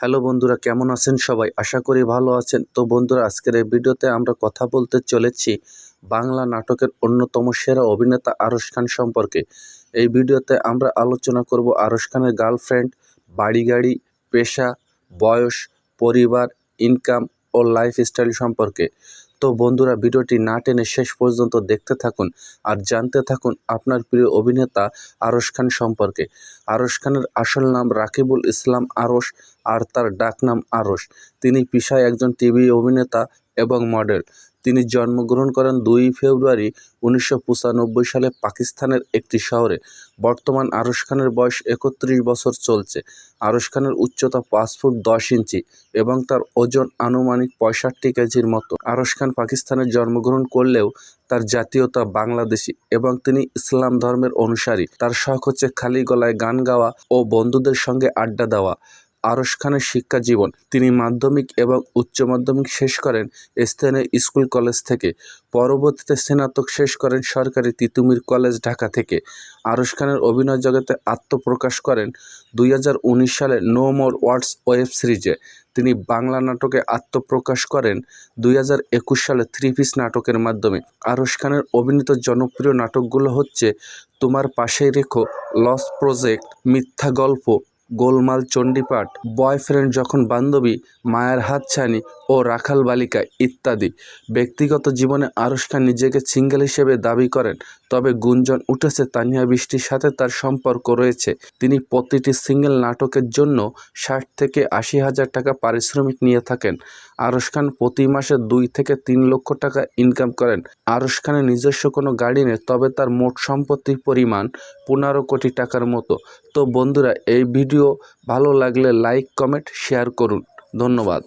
Hello বন্ধুরা, কেমন আছেন সবাই? আশা করি ভালো আছেন। তো বন্ধুরা, আজকের এই ভিডিওতে আমরা কথা বলতে চলেছি বাংলা নাটকের অন্যতম সেরা অভিনেতা আরশ খান সম্পর্কে। এই ভিডিওতে আমরা আলোচনা করব আরশ খানের গার্লফ্রেন্ড বাড়ি গাড়ি পেশা, বয়স, পরিবার, ইনকাম ও লাইফস্টাইল সম্পর্কে। তো বন্ধুরা ভিডিওটি না টেনে শেষ পর্যন্ত দেখতে থাকুন আর জানতে থাকুন আপনার প্রিয় অভিনেতা আরশ খান সম্পর্কে। আরশ খানের আসল নাম রাকিবুল ইসলাম আরস আর তার ডাকনাম আরশ। তিনি পেশায় একজন টিভি অভিনেতা এবং মডেল। তিনি জন্মগ্রহণ করেন দুই ফেব্রুয়ারি উনিশশো পঁচানব্বই সালে পাকিস্তানের একটি শহরে। বর্তমান আরশ খানের বয়স একত্রিশ বছর চলছে। আরশ খানের উচ্চতা পাঁচ ফুট দশ ইঞ্চি এবং তার ওজন আনুমানিক পঁয়ষট্টি কেজির মতো। আরশ খান পাকিস্তানে জন্মগ্রহণ করলেও তার জাতীয়তা বাংলাদেশি এবং তিনি ইসলাম ধর্মের অনুসারী। তার শখ হচ্ছে খালি গলায় গান গাওয়া ও বন্ধুদের সঙ্গে আড্ডা দেওয়া। আরশ খানের শিক্ষা জীবন তিনি মাধ্যমিক এবং উচ্চ মাধ্যমিক শেষ করেন স্থানীয় স্কুল কলেজ থেকে। পরবর্তীতে স্নাতক শেষ করেন সরকারি তিতুমির কলেজ ঢাকা থেকে। আরশ খানের অভিনয় জগতে আত্মপ্রকাশ করেন দুই হাজার উনিশ সালে নো মোর ওয়ার্ডস ওয়েব সিরিজে। তিনি বাংলা নাটকে আত্মপ্রকাশ করেন দুই হাজার একুশ সালে থ্রি পিস নাটকের মাধ্যমে। আরশ খানের অভিনীত জনপ্রিয় নাটকগুলো হচ্ছে তোমার পাশেই রেখো, লস প্রজেক্ট, মিথ্যা গল্প গোলমাল চণ্ডীপাঠ বয়ফ্রেন্ড যখন বান্ধবী, মায়ের হাতছানি ও রাখাল বালিকা ইত্যাদি। ব্যক্তিগত জীবনে খান নিজেকে সিঙ্গেল হিসেবে দাবি করেন, তবে গুঞ্জন উঠেছে তানিয়া বৃষ্টির সাথে তার সম্পর্ক রয়েছে। তিনি প্রতিটি সিঙ্গেল নাটকের জন্য ষাট থেকে আশি হাজার টাকা পারিশ্রমিক নিয়ে থাকেন। আরশ খান প্রতি মাসে দুই থেকে তিন লক্ষ টাকা ইনকাম করেন। আরশ খানের নিজস্ব কোনো গাড়ি নেই, তবে তার মোট সম্পত্তির পরিমাণ পনেরো কোটি টাকার মতো। তো বন্ধুরা, এই ভিডিও ভালো লাগলে লাইক কমেন্ট শেয়ার করুন। ধন্যবাদ।